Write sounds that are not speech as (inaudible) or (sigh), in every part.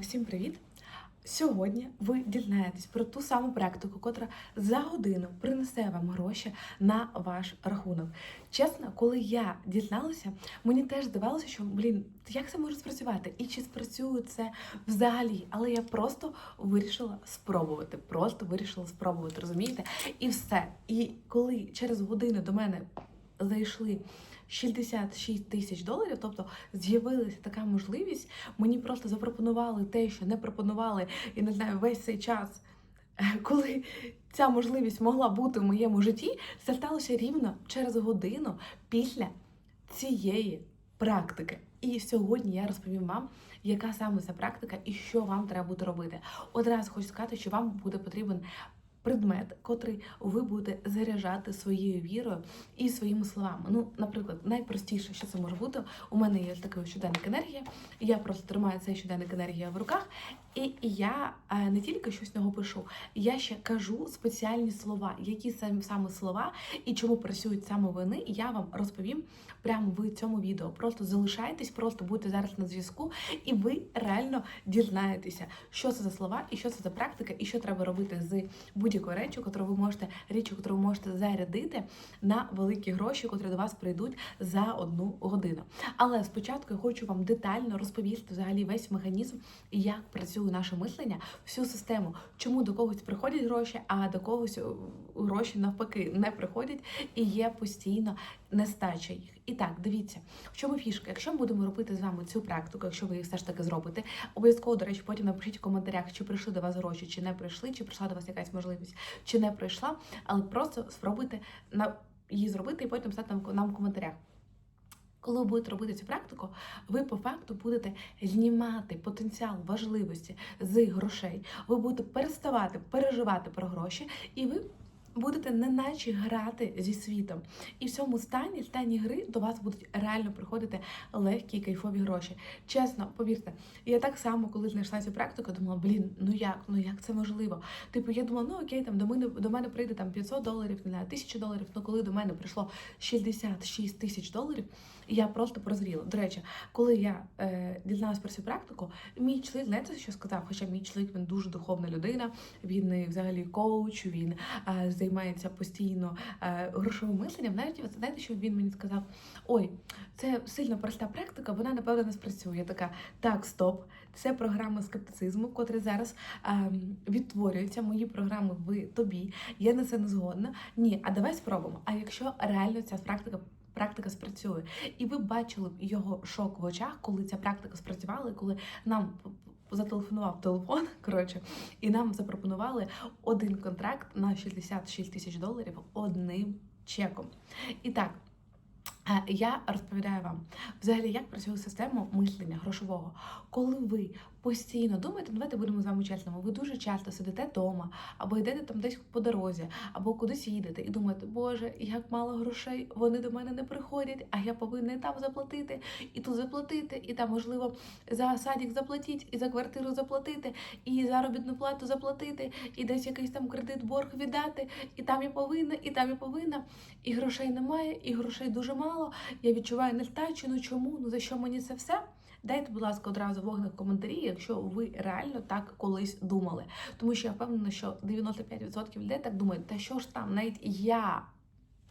Всім привіт! Сьогодні ви дізнаєтесь про ту саму практику, котра за годину принесе вам гроші на ваш рахунок. Чесно, коли я дізналася, мені теж здавалося, що блін, як це може спрацювати? І чи спрацює це взагалі? Але я просто вирішила спробувати. Просто вирішила спробувати, розумієте? І все. І коли через годину до мене зайшли 66 тисяч доларів, тобто з'явилася така можливість. Мені просто запропонували те, що не пропонували, я не знаю, весь цей час, (laughs) коли ця можливість могла бути в моєму житті, це сталося рівно через годину після цієї практики. І сьогодні я розповім вам, яка саме ця практика і що вам треба буде робити. Одразу хочу сказати, що вам буде потрібен предмет, котрий ви будете заряджати своєю вірою і своїми словами. Ну, наприклад, найпростіше, що це може бути. У мене є такий щоденник енергії. Я просто тримаю цей щоденник енергії в руках, і я е, не тільки щось нього пишу, я ще кажу спеціальні слова, які саме саме слова і чому працюють саме вони. Я вам розповім прямо в цьому відео. Просто залишайтесь, просто будьте зараз на зв'язку, і ви реально дізнаєтеся, що це за слова, і що це за практика, і що треба робити з будь-якою речі, яку ви можете річчю, яку ви можете зарядити на великі гроші, котрі до вас прийдуть за одну годину. Але спочатку я хочу вам детально розповісти взагалі весь механізм, як працює наше мислення, всю систему, чому до когось приходять гроші, а до когось е, гроші навпаки не приходять і є постійно нестача їх. І так, дивіться, в чому фішка. Якщо ми будемо робити з вами цю практику, якщо ви її все ж таки зробите, обов'язково, до речі, потім напишіть в коментарях, чи прийшли до вас гроші, чи не прийшли, чи прийшла до вас якась можливість, чи не прийшла, але просто спробуйте на її зробити і потім нам, нам в коментарях. Коли ви будете робити цю практику, ви по факту будете знімати потенціал важливості з грошей. Ви будете переставати переживати про гроші, і ви будете неначе грати зі світом. І в цьому стані, стані гри, до вас будуть реально приходити легкі кайфові гроші. Чесно, повірте, я так само, коли знайшла цю практику, думала, блін, ну як, ну як це можливо? Типу, я думала, ну окей, там до мене до мене прийде там 500 доларів, не знаю, 1000 доларів. Ну коли до мене прийшло 66 тисяч доларів, я просто прозріла. До речі, коли я е, дізналась про цю практику, мій чоловік, знаєте, що сказав? Хоча мій чоловік він дуже духовна людина, він взагалі коуч, він е, займається постійно е, грошовим мисленням. Навіть от знаєте, що він мені сказав: Ой, це сильно проста практика, вона напевно не спрацює. Я така, так, стоп, це програма скептицизму, котра зараз е, відтворюється. Мої програми в тобі. Я на це не згодна. Ні, а давай спробуємо. А якщо реально ця практика практика спрацює. І ви бачили його шок в очах, коли ця практика спрацювала, коли нам зателефонував телефон, (laughs) коротше, і нам запропонували один контракт на 66 тисяч доларів одним чеком. І так. Е, я розповідаю вам взагалі, як працює система мислення грошового. Коли ви постійно думаєте, ну, давайте будемо з вами чесними, ви дуже часто сидите вдома, або йдете там десь по дорозі, або кудись їдете, і думаєте, Боже, як мало грошей, вони до мене не приходять, а я повинна і там заплатити, і тут заплатити, і там, можливо, за садик заплатити, і за квартиру заплатити, і заробітну плату заплатити, і десь якийсь там кредит борг віддати, і там я повинна, і там я повинна, і грошей немає, і грошей дуже мало. Я відчуваю нестачу, ну чому? Ну за що мені це все? Дайте, будь ласка, одразу вогник коментарі, якщо ви реально так колись думали. Тому що я впевнена, що 95% людей так думають, та що ж там, навіть я.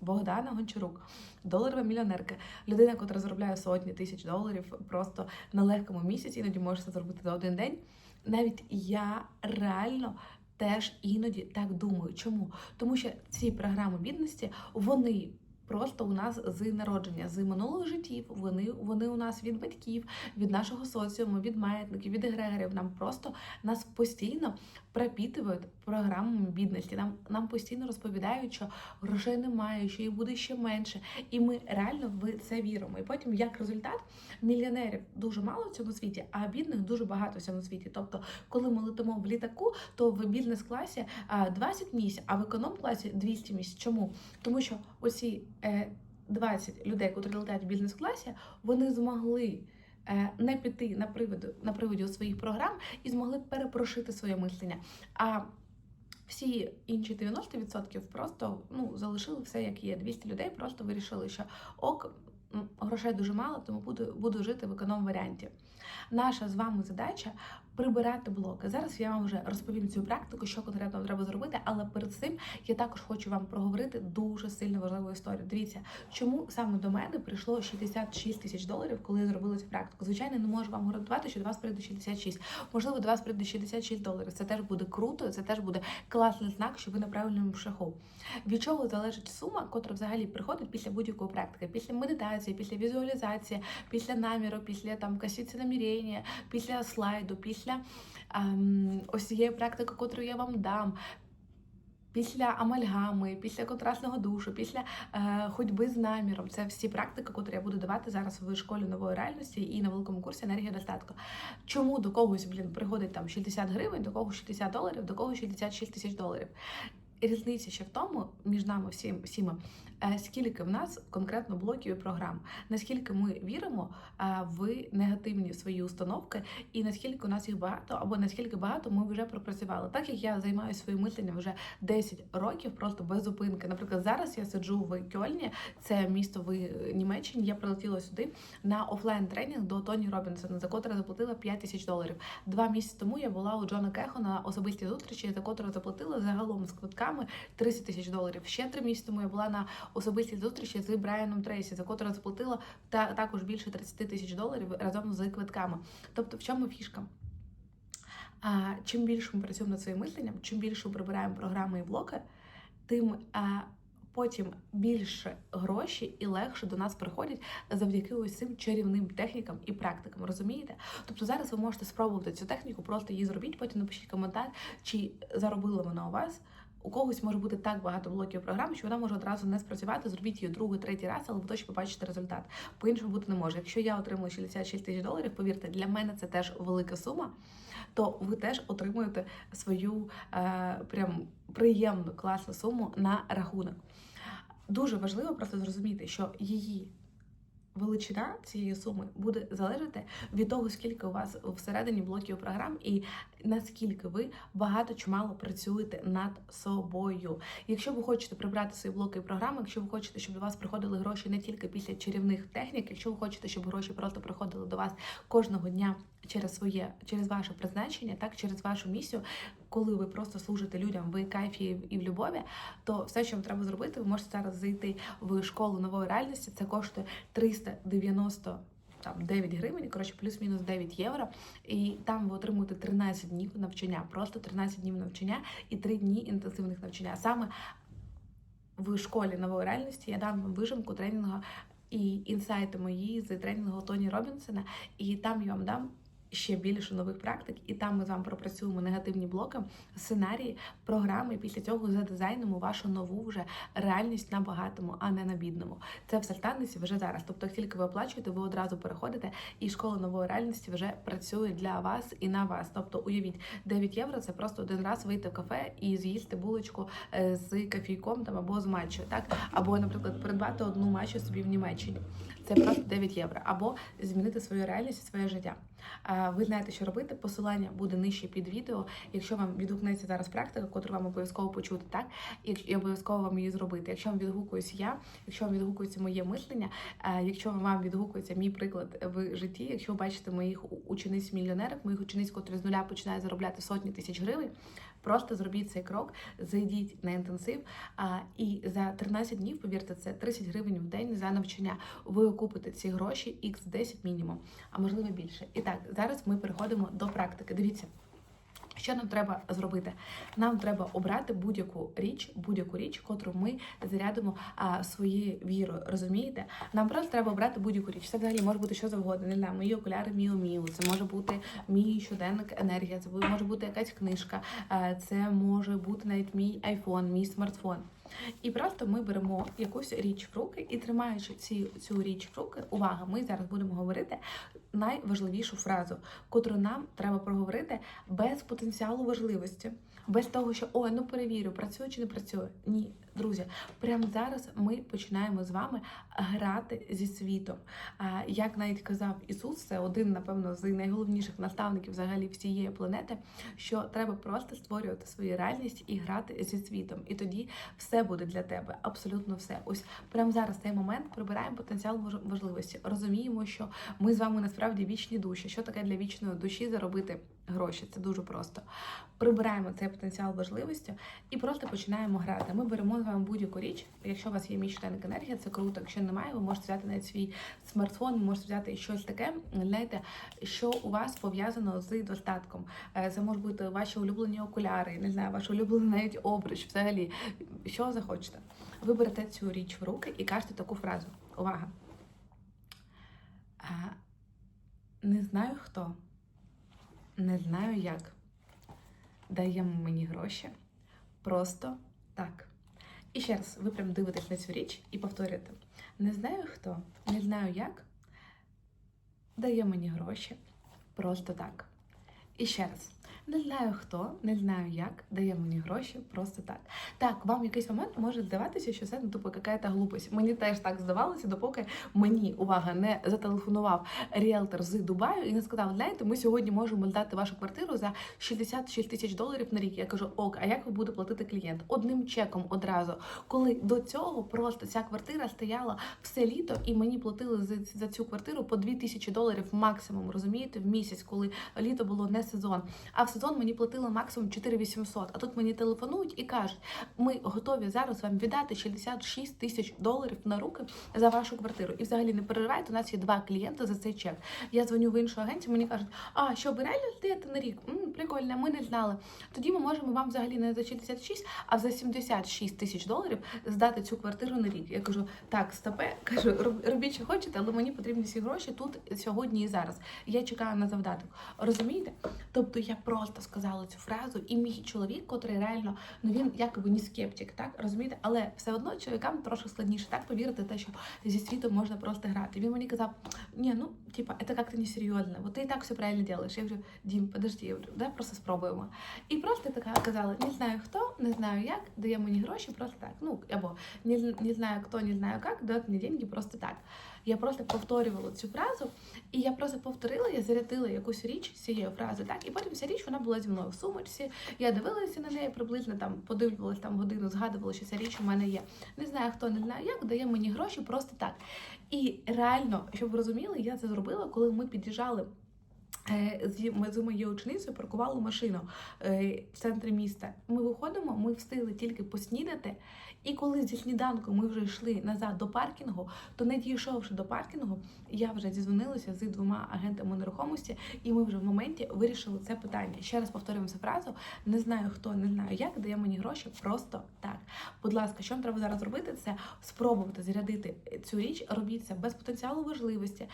Богдана Гончарук, доларова мільйонерка, людина, яка заробляє сотні тисяч доларів просто на легкому місяці, іноді може це зробити за один день. Навіть я реально теж іноді так думаю. Чому? Тому що ці програми бідності вони просто у нас з народження, з минулих життів. Вони вони у нас від батьків, від нашого соціуму, від маятників, від егрегорів. Нам просто нас постійно пропітують програмами бідності. Нам нам постійно розповідають, що грошей немає, що їх буде ще менше. І ми реально в це віримо. І потім, як результат, мільйонерів дуже мало в цьому світі, а бідних дуже багато в цьому світі. Тобто, коли ми летимо в літаку, то в бізнес-класі 20 місць, а в економ-класі 200 місць. Чому? Тому що оці 20 е, людей, які летять в бізнес-класі, вони змогли. Е, не піти на приводу на приводі своїх програм і змогли перепрошити своє мислення. А всі інші 90% просто ну залишили все як є. 200 людей просто вирішили, що ок, грошей дуже мало, тому буду, буду жити в економ варіанті. Наша з вами задача прибирати блоки. Зараз я вам вже розповім цю практику, що конкретно треба зробити, але перед цим я також хочу вам проговорити дуже сильно важливу історію. Дивіться, чому саме до мене прийшло 66 тисяч доларів, коли я зробила цю практику. Звичайно, не можу вам гарантувати, що до вас прийде 66. Можливо, до вас прийде 66 доларів. Це теж буде круто, це теж буде класний знак, що ви на правильному шляху. Від чого залежить сума, котра взагалі приходить після будь-якої практики, після медитації, після візуалізації, після наміру, після там касіці намірення, після слайду, після ем, ось цієї практики, яку я вам дам. Після амальгами, після контрастного душу, після е, ходьби з наміром. Це всі практики, які я буду давати зараз в школі нової реальності і на великому курсі енергія достатку. Чому до когось блін приходить там 60 гривень, до когось 60 доларів, до когось 66 тисяч доларів. Різниця ще в тому між нами всім всіма, е, скільки в нас конкретно блоків і програм, наскільки ми віримо е, в негативні свої установки, і наскільки у нас їх багато, або наскільки багато ми вже пропрацювали. Так як я займаюся своїм мисленням вже 10 років, просто без зупинки. Наприклад, зараз я сиджу в Кьольні, це місто в Німеччині. Я прилетіла сюди на офлайн тренінг до Тоні Робінсона, за котре заплатила 5 тисяч доларів. Два місяці тому я була у Джона Кехо на особистій зустрічі, за котру заплатила загалом з квитками 30 тисяч доларів. Ще три місяці тому я була на особистій зустрічі з Брайаном Трейсі, за котру заплатила та також більше 30 тисяч доларів разом з квитками. Тобто, в чому фішка? А, чим більше ми працюємо над своїм мисленням, чим більше ми прибираємо програми і блоки, тим а, потім більше гроші і легше до нас приходять завдяки ось цим чарівним технікам і практикам. Розумієте? Тобто зараз ви можете спробувати цю техніку, просто її зробіть, потім напишіть коментар, чи заробила вона у вас. У когось може бути так багато блоків програм, що вона може одразу не спрацювати. Зробіть її другий, третій раз, але ви точно побачите результат. По іншому бути не може. Якщо я отримую 66 тисяч доларів, повірте, для мене це теж велика сума. То ви теж отримуєте свою е, прям приємну класну суму на рахунок. Дуже важливо просто зрозуміти, що її величина цієї суми буде залежати від того, скільки у вас всередині блоків програм і наскільки ви багато чи мало працюєте над собою. Якщо ви хочете прибрати свої блоки і програми, якщо ви хочете, щоб до вас приходили гроші не тільки після чарівних технік, якщо ви хочете, щоб гроші просто приходили до вас кожного дня через своє, через ваше призначення, так через вашу місію, коли ви просто служите людям в кайфі і в любові, то все, що вам треба зробити, ви можете зараз зайти в школу нової реальності. Це коштує 390 там 9 гривень, коротше, плюс-мінус 9 євро. І там ви отримуєте 13 днів навчання, просто 13 днів навчання і 3 дні інтенсивних навчання. Саме в школі нової реальності я дам вам вижимку тренінгу і інсайти мої з тренінгу Тоні Робінсона, і там я вам дам. Ще більше нових практик, і там ми з вами пропрацюємо негативні блоки, сценарії, програми. І після цього задизайнимо вашу нову вже реальність на багатому, а не на бідному. Це все станеться вже зараз. Тобто, як тільки ви оплачуєте, ви одразу переходите, і школа нової реальності вже працює для вас і на вас. Тобто, уявіть, 9 євро це просто один раз вийти в кафе і з'їсти булочку е, з кофійком там або з матчою, так або, наприклад, придбати одну матчу собі в Німеччині. Це просто 9 євро, або змінити свою реальність, і своє життя. Ви знаєте, що робити. Посилання буде нижче під відео. Якщо вам відгукнеться зараз практика, яку вам обов'язково почути, так і обов'язково вам її зробити. Якщо вам відгукуюсь я, якщо вам відгукується моє мислення, якщо вам відгукується мій приклад в житті, якщо ви бачите моїх учениць мільйонерів, моїх учениць, котрі з нуля починають заробляти сотні тисяч гривень. Просто зробіть цей крок, зайдіть на інтенсив, а, і за 13 днів, повірте, це 30 гривень в день за навчання. Ви окупите ці гроші x 10 мінімум, а можливо більше. І так, зараз ми переходимо до практики. Дивіться. Що нам треба зробити? Нам треба обрати будь-яку річ, будь-яку річ, котру ми зарядимо а, своєю вірою. Розумієте? Нам просто треба обрати будь-яку річ. Це взагалі може бути що завгодно. Не знаю, мої окуляри Міо Міо. Це може бути мій щоденник енергія. Це може бути якась книжка. Це може бути навіть мій айфон, мій смартфон. І просто ми беремо якусь річ в руки і тримаючи ці, цю річ в руки, увага, ми зараз будемо говорити найважливішу фразу, котру нам треба проговорити без потенціалу важливості, без того, що ой, ну перевірю, працює чи не працює. Ні, Друзі, прямо зараз ми починаємо з вами грати зі світом. Як навіть казав Ісус, це один, напевно, з найголовніших наставників взагалі всієї планети, що треба просто створювати свою реальність і грати зі світом. І тоді все буде для тебе, абсолютно все. Ось прямо зараз цей момент прибираємо потенціал важ- важливості. Розуміємо, що ми з вами насправді вічні душі. Що таке для вічної душі заробити гроші? Це дуже просто. Прибираємо цей потенціал важливості і просто починаємо грати. Ми беремо з вами будь-яку річ. Якщо у вас є міч та енергія, це круто. Якщо немає, ви можете взяти навіть свій смартфон, ви можете взяти щось таке, знаєте, що у вас пов'язано з достатком. Е, Це можуть бути ваші улюблені окуляри, не знаю, ваш улюблений навіть обруч, взагалі, що захочете. Ви берете цю річ в руки і кажете таку фразу. Увага! Е, Не знаю хто, не знаю як. Даємо мені гроші. Просто так. І ще раз, ви прям дивитесь на цю річ і повторюєте: не знаю хто, не знаю як. Дає мені гроші. Просто так. І ще раз. Не знаю хто, не знаю як, дає мені гроші просто так. Так, вам в якийсь момент може здаватися, що це ну, тупо якась глупость. Мені теж так здавалося, допоки мені увага не зателефонував ріелтор з Дубаю і не сказав: знаєте, ми сьогодні можемо здати вашу квартиру за 66 тисяч доларів на рік. Я кажу, ок, а як ви буде платити клієнт? Одним чеком одразу. Коли до цього просто ця квартира стояла все літо, і мені платили за, за цю квартиру по 2 тисячі доларів максимум, розумієте, в місяць, коли літо було не сезон. А в сезон мені платили максимум 4800. А тут мені телефонують і кажуть, ми готові зараз вам віддати 66 тисяч доларів на руки за вашу квартиру. І взагалі не переживайте, у нас є два клієнти за цей чек. Я дзвоню в іншу агенцію, мені кажуть, а що ви реально здаєте на рік? М, прикольно, ми не знали. Тоді ми можемо вам взагалі не за 66, а за 76 тисяч доларів здати цю квартиру на рік. Я кажу, так, стопе, (laughs) кажу, роб- робіть, що хочете, але мені потрібні всі гроші тут сьогодні і зараз. Я чекаю на завдаток. Розумієте? Тобто я просто сказала цю фразу, і мій чоловік, котрий реально ну він якоби не скептик, так розумієте? Але все одно чоловікам трошки складніше так повірити, те, що зі світом можна просто грати. Він мені казав, ні, ну типа, це як-то не серйозно, вот ти і так все правильно робиш. Я говорю, Дім, подожди, я говорю, давай просто спробуємо. І просто така казала: не знаю хто, не знаю як, дає мені гроші просто так. Ну або не, не знаю хто, не знаю як, дає мені деньги просто так. Я просто повторювала цю фразу, і я просто повторила, я зарядила якусь річ з цією фразою, так, і потім ця річ вона була зі мною в сумочці. Я дивилася на неї приблизно там, подивлювалась там годину, згадувала, що ця річ у мене є. Не знаю хто, не знаю як, дає мені гроші просто так. І реально, щоб ви розуміли, я це зробила, коли ми під'їжджали. Е, ми з моєю ученицею паркували машину е, в центрі міста. Ми виходимо, ми встигли тільки поснідати. І коли зі сніданку ми вже йшли назад до паркінгу, то не дійшовши до паркінгу, я вже зізвонилася з двома агентами нерухомості, і ми вже в моменті вирішили це питання. Ще раз повторюємо цю фразу: не знаю хто, не знаю як, дає мені гроші просто так. Будь ласка, що треба зараз робити? Це спробувати зарядити цю річ, робіть це без потенціалу важливості,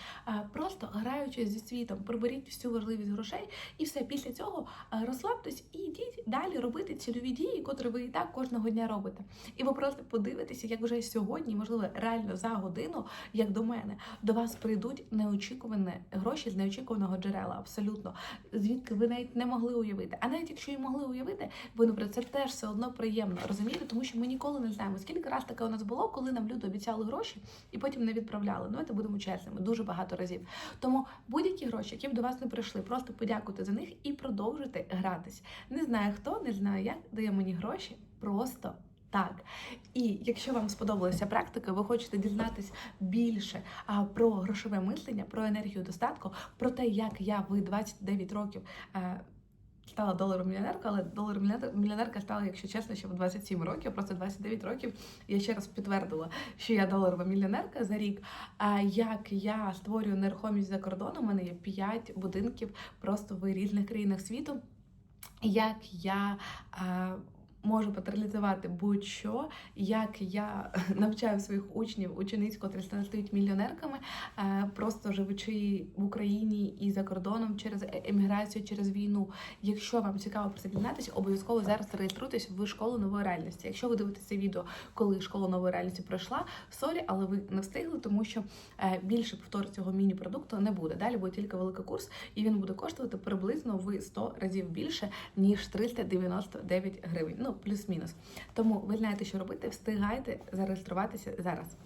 просто граючи зі світом, приберіть всю важливість грошей, і все після цього а, розслабтесь і йдіть далі робити цільові дії, котрі ви і так кожного дня робите. І ви просто подивитеся, як вже сьогодні, можливо, реально за годину, як до мене, до вас прийдуть неочікувані гроші з неочікуваного джерела, абсолютно, звідки ви навіть не могли уявити. А навіть якщо і могли уявити, ви наприклад, це теж все одно приємно, розумієте? Тому що ми ніколи не знаємо, скільки раз таке у нас було, коли нам люди обіцяли гроші і потім не відправляли. Ну, це будемо чесними, дуже багато разів. Тому будь-які гроші, які б до вас не прийшли, просто подякуйте за них і продовжуйте гратись. Не знаю хто, не знаю як, дає мені гроші просто. Так, і якщо вам сподобалася практика, ви хочете дізнатись більше а, про грошове мислення, про енергію достатку, про те, як я в 29 років е, стала доларом мільйонеркою, але доларом мільйонерка стала, якщо чесно, ще в 27 років, просто 29 років. Я ще раз підтвердила, що я доларова мільйонерка за рік. А як я створюю нерухомість за кордоном, у мене є 5 будинків просто в різних країнах світу. Як я а, можу патерналізувати будь-що, як я (laughs) навчаю своїх учнів, учениць, котрі стають мільйонерками, е, просто живучи в Україні і за кордоном через е- еміграцію, через війну. Якщо вам цікаво про це дізнатися, обов'язково зараз реєструйтесь в школу нової реальності. Якщо ви дивитеся відео, коли школа нової реальності пройшла, сорі, але ви не встигли, тому що е, більше повтор цього міні-продукту не буде. Далі буде тільки великий курс, і він буде коштувати приблизно в 100 разів більше ніж 399 гривень. Ну плюс-мінус. Тому ви знаєте, що робити, встигайте зареєструватися зараз.